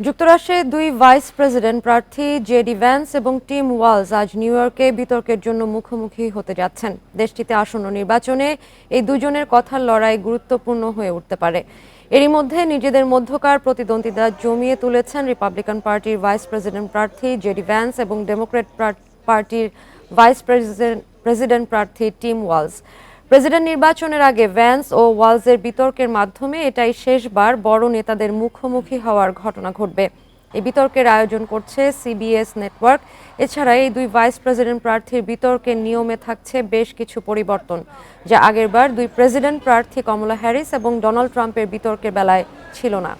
যুক্তরাষ্ট্রের দুই vice president প্রার্থী জেডি ভ্যান্স এবং টিম ওয়ালস আজ নিউ ইয়র্কে বিতর্কের জন্য মুখোমুখি হতে যাচ্ছেন। দেশটিতে আসন্ন নির্বাচনে এই দুজনের কথার লড়াই গুরুত্বপূর্ণ হয়ে উঠতে পারে। এরই মধ্যে নিজেদের মধ্যকার প্রতিদ্বন্দ্বিতা জমিয়ে তুলেছেন রিপাবলিকান পার্টির ভাইস প্রেসিডেন্ট প্রার্থী জেডি ভ্যান্স এবং ডেমোক্র্যাট পার্টির ভাইস প্রেসিডেন্ট প্রেসিডেন্ট প্রার্থী টিম ওয়ালস। প্রেসিডেন্ট নির্বাচনের আগে ভ্যান্স ও ওয়ালসের বিতর্কের মাধ্যমে এটাই শেষবার বড় নেতাদের মুখোমুখি হওয়ার ঘটনা ঘটবে। এই বিতর্কের আয়োজন করছে সিবিএস নেটওয়ার্ক। এছাড়া এই দুই ভাইস প্রেসিডেন্ট প্রার্থীর বিতর্কের নিয়মে থাকছে বেশ কিছু পরিবর্তন, যা আগেরবার দুই প্রেসিডেন্ট প্রার্থী কমলা হ্যারিস এবং ডোনাল্ড ট্রাম্পের বিতর্কের বেলায় ছিল না।